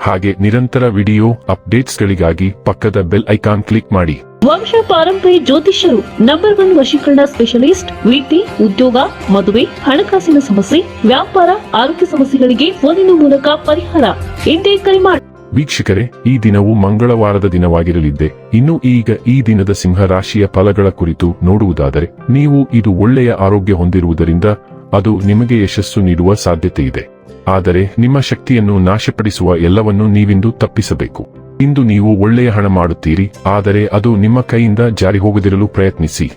ಹಾಗೆ ನಿರಂತರ ವಿಡಿಯೋ ಅಪ್ಡೇಟ್ಸ್ಗಳಿಗಾಗಿ ಪಕ್ಕದ ಬೆಲ್ ಐಕಾನ್ ಕ್ಲಿಕ್ ಮಾಡಿ. ವಂಶ ಪಾರಂಪರಿ ಜ್ಯೋತಿಷ್ಯರು ನಂಬರ್ ಒನ್ ವಶೀಕರಣ ಸ್ಪೆಷಲಿಸ್ಟ್ ವೃತ್ತಿ ಉದ್ಯೋಗ ಮದುವೆ ಹಣಕಾಸಿನ ಸಮಸ್ಯೆ ವ್ಯಾಪಾರ ಆರೋಗ್ಯ ಸಮಸ್ಯೆಗಳಿಗೆ ಫೋನಿನ ಮೂಲಕ ಪರಿಹಾರ. ಇಂದೇ ಕರೆ ಮಾಡಿ ವೀಕ್ಷಕರೇ ಈ ದಿನವು ಮಂಗಳವಾರದ ದಿನವಾಗಿರಲಿದ್ದೆ. ಇನ್ನು ಈಗ ಈ ದಿನದ ಸಿಂಹ ರಾಶಿಯ ಫಲಗಳ ಕುರಿತು ನೋಡುವುದಾದರೆ ನೀವು ಇದು ಒಳ್ಳೆಯ ಆರೋಗ್ಯ ಹೊಂದಿರುವುದರಿಂದ ಅದು ನಿಮಗೆ ಯಶಸ್ಸು ನೀಡುವ ಸಾಧ್ಯತೆ ಇದೆ ಆದರೆ ನಿಮ್ಮ ಶಕ್ತಿಯನ್ನು ನಾಶಪಡಿಸುವ ಎಲ್ಲವನ್ನೂ ನೀವಿಂದು ತಪ್ಪಿಸಬೇಕು. ಇಂದು ನೀವು ಒಳ್ಳೆಯ ಹಣ ಮಾಡುತ್ತೀರಿ, ಆದರೆ ಅದು ನಿಮ್ಮ ಕೈಯಿಂದ ಜಾರಿ ಹೋಗದಿರಲು ಪ್ರಯತ್ನಿಸಿ.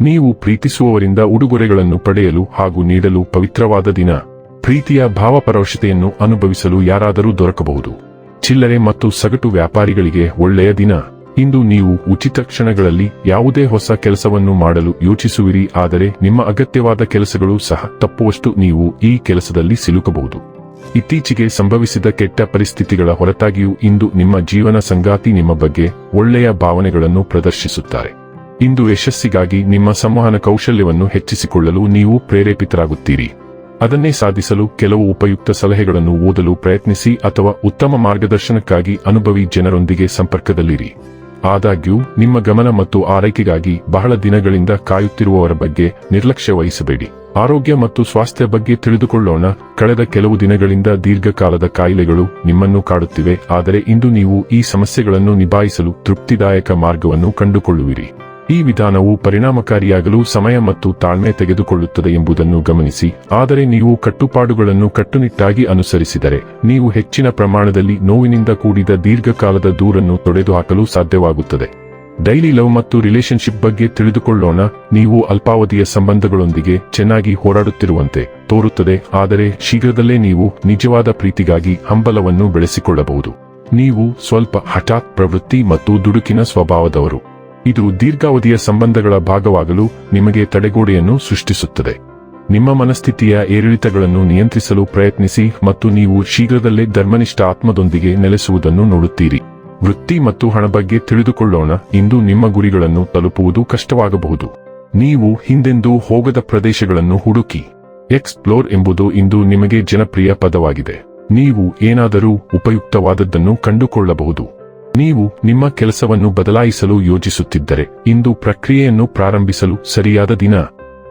ನೀವು ಪ್ರೀತಿಸುವವರಿಂದ ಉಡುಗೊರೆಗಳನ್ನು ಪಡೆಯಲು ಹಾಗೂ ನೀಡಲು ಪವಿತ್ರವಾದ ದಿನ. ಪ್ರೀತಿಯ ಭಾವಪರೋಷತೆಯನ್ನು ಅನುಭವಿಸಲು ಯಾರಾದರೂ ದೊರಕಬಹುದು. ಚಿಲ್ಲರೆ ಮತ್ತು ಸಗಟು ವ್ಯಾಪಾರಿಗಳಿಗೆ ಒಳ್ಳೆಯ ದಿನ. ಇಂದು ನೀವು ಉಚಿತ ಕ್ಷಣಗಳಲ್ಲಿ ಯಾವುದೇ ಹೊಸ ಕೆಲಸವನ್ನು ಮಾಡಲು ಯೋಚಿಸುವಿರಿ, ಆದರೆ ನಿಮ್ಮ ಅಗತ್ಯವಾದ ಕೆಲಸಗಳು ಸಹ ತಪ್ಪುವಷ್ಟು ನೀವು ಈ ಕೆಲಸದಲ್ಲಿ ಸಿಲುಕಬಹುದು. ಇತ್ತೀಚೆಗೆ ಸಂಭವಿಸಿದ ಕೆಟ್ಟ ಪರಿಸ್ಥಿತಿಗಳ ಹೊರತಾಗಿಯೂ ಇಂದು ನಿಮ್ಮ ಜೀವನ ಸಂಗಾತಿ ನಿಮ್ಮ ಬಗ್ಗೆ ಒಳ್ಳೆಯ ಭಾವನೆಗಳನ್ನು ಪ್ರದರ್ಶಿಸುತ್ತಾರೆ. ಇಂದು ಯಶಸ್ಸಿಗಾಗಿ ನಿಮ್ಮ ಸಂವಹನ ಕೌಶಲ್ಯವನ್ನು ಹೆಚ್ಚಿಸಿಕೊಳ್ಳಲು ನೀವು ಪ್ರೇರೇಪಿತರಾಗುತ್ತೀರಿ. ಅದನ್ನೇ ಸಾಧಿಸಲು ಕೆಲವು ಉಪಯುಕ್ತ ಸಲಹೆಗಳನ್ನು ಓದಲು ಪ್ರಯತ್ನಿಸಿ ಅಥವಾ ಉತ್ತಮ ಮಾರ್ಗದರ್ಶನಕ್ಕಾಗಿ ಅನುಭವಿ ಜನರೊಂದಿಗೆ ಸಂಪರ್ಕದಲ್ಲಿರಿ. ಆದಾಗ್ಯೂ, ನಿಮ್ಮ ಗಮನ ಮತ್ತು ಆರೈಕೆಗಾಗಿ ಬಹಳ ದಿನಗಳಿಂದ ಕಾಯುತ್ತಿರುವವರ ಬಗ್ಗೆ ನಿರ್ಲಕ್ಷ್ಯ ವಹಿಸಬೇಡಿ. ಆರೋಗ್ಯ ಮತ್ತು ಸ್ವಾಸ್ಥ್ಯ ಬಗ್ಗೆ ತಿಳಿದುಕೊಳ್ಳೋಣ. ಕಳೆದ ಕೆಲವು ದಿನಗಳಿಂದ ದೀರ್ಘಕಾಲದ ಕಾಯಿಲೆಗಳು ನಿಮ್ಮನ್ನು ಕಾಡುತ್ತಿವೆ, ಆದರೆ ಇಂದು ನೀವು ಈ ಸಮಸ್ಯೆಗಳನ್ನು ನಿಭಾಯಿಸಲು ತೃಪ್ತಿದಾಯಕ ಮಾರ್ಗವನ್ನು ಕಂಡುಕೊಳ್ಳುವಿರಿ. ಈ ವಿಧಾನವು ಪರಿಣಾಮಕಾರಿಯಾಗಲು ಸಮಯ ಮತ್ತು ತಾಳ್ಮೆ ತೆಗೆದುಕೊಳ್ಳುತ್ತದೆ ಎಂಬುದನ್ನು ಗಮನಿಸಿ, ಆದರೆ ನೀವು ಕಟ್ಟುಪಾಡುಗಳನ್ನು ಕಟ್ಟುನಿಟ್ಟಾಗಿ ಅನುಸರಿಸಿದರೆ, ನೀವು ಹೆಚ್ಚಿನ ಪ್ರಮಾಣದಲ್ಲಿ ನೋವಿನಿಂದ ಕೂಡಿದ ದೀರ್ಘಕಾಲದ ದೂರನ್ನು ತೊಡೆದುಹಾಕಲು ಸಾಧ್ಯವಾಗುತ್ತದೆ. ಡೈಲಿ ಲವ್ ಮತ್ತು ರಿಲೇಶನ್ಶಿಪ್ ಬಗ್ಗೆ ತಿಳಿದುಕೊಳ್ಳೋಣ, ನೀವು ಅಲ್ಪಾವಧಿಯ ಸಂಬಂಧಗಳೊಂದಿಗೆ ಚೆನ್ನಾಗಿ ಹೋರಾಡುತ್ತಿರುವಂತೆ ತೋರುತ್ತದೆ, ಆದರೆ ಶೀಘ್ರದಲ್ಲೇ ನೀವು ನಿಜವಾದ ಪ್ರೀತಿಗಾಗಿ ಹಂಬಲವನ್ನು ಬೆಳೆಸಿಕೊಳ್ಳಬಹುದು. ನೀವು ಸ್ವಲ್ಪ ಹಠಾತ್ ಪ್ರವೃತ್ತಿ ಮತ್ತು ದುಡುಕಿನ ಸ್ವಭಾವದವರು. ಇದು ದೀರ್ಘಾವಧಿಯ ಸಂಬಂಧಗಳ ಭಾಗವಾಗಲು ನಿಮಗೆ ತಡೆಗೋಡೆಯನ್ನು ಸೃಷ್ಟಿಸುತ್ತದೆ. ನಿಮ್ಮ ಮನಸ್ಥಿತಿಯ ಏರಿಳಿತಗಳನ್ನು ನಿಯಂತ್ರಿಸಲು ಪ್ರಯತ್ನಿಸಿ ಮತ್ತು ನೀವು ಶೀಘ್ರದಲ್ಲೇ ಧರ್ಮನಿಷ್ಠ ಆತ್ಮದೊಂದಿಗೆ ನೆಲೆಸುವುದನ್ನು ನೋಡುತ್ತೀರಿ. ವೃತ್ತಿ ಮತ್ತು ಹಣ ಬಗ್ಗೆ ತಿಳಿದುಕೊಳ್ಳೋಣ, ಇಂದು ನಿಮ್ಮ ಗುರಿಗಳನ್ನು ತಲುಪುವುದು ಕಷ್ಟವಾಗಬಹುದು. ನೀವು ಹಿಂದೆಂದೂ ಹೋಗದ ಪ್ರದೇಶಗಳನ್ನು ಹುಡುಕಿ. ಎಕ್ಸ್ಪ್ಲೋರ್ ಎಂಬುದು ಇಂದು ನಿಮಗೆ ಜನಪ್ರಿಯ ಪದವಾಗಿದೆ. ನೀವು ಏನಾದರೂ ಉಪಯುಕ್ತವಾದದ್ದನ್ನು ಕಂಡುಕೊಳ್ಳಬಹುದು. ನೀವು ನಿಮ್ಮ ಕೆಲಸವನ್ನು ಬದಲಾಯಿಸಲು ಯೋಜಿಸುತ್ತಿದ್ದರೆ ಇಂದು ಪ್ರಕ್ರಿಯೆಯನ್ನು ಪ್ರಾರಂಭಿಸಲು ಸರಿಯಾದ ದಿನ.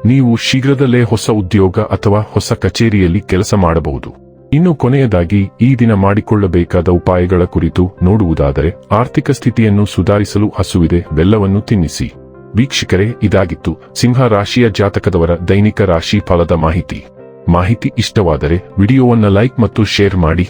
ನೀವು ಶೀಘ್ರದಲ್ಲೇ ಹೊಸ ಉದ್ಯೋಗ ಅಥವಾ ಹೊಸ ಕಚೇರಿಯಲ್ಲಿ ಕೆಲಸ ಮಾಡಬಹುದು. ಇನ್ನು ಕೊನೆಯದಾಗಿ, ಈ ದಿನ ಮಾಡಿಕೊಳ್ಳಬೇಕಾದ ಉಪಾಯಗಳ ಕುರಿತು ನೋಡುವುದಾದರೆ, ಆರ್ಥಿಕ ಸ್ಥಿತಿಯನ್ನು ಸುಧಾರಿಸಲು ಹಸುವಿದೆ, ಬೆಲ್ಲವನ್ನು ತಿನ್ನಿಸಿ. ವೀಕ್ಷಕರೇ, ಇದಾಗಿತ್ತು ಸಿಂಹ ರಾಶಿಯ ಜಾತಕದವರ ದೈನಿಕ ರಾಶಿ ಫಲದ ಮಾಹಿತಿ. ಮಾಹಿತಿ ಇಷ್ಟವಾದರೆ, ವಿಡಿಯೋವನ್ನು ಲೈಕ್ ಮತ್ತು ಶೇರ್ ಮಾಡಿ.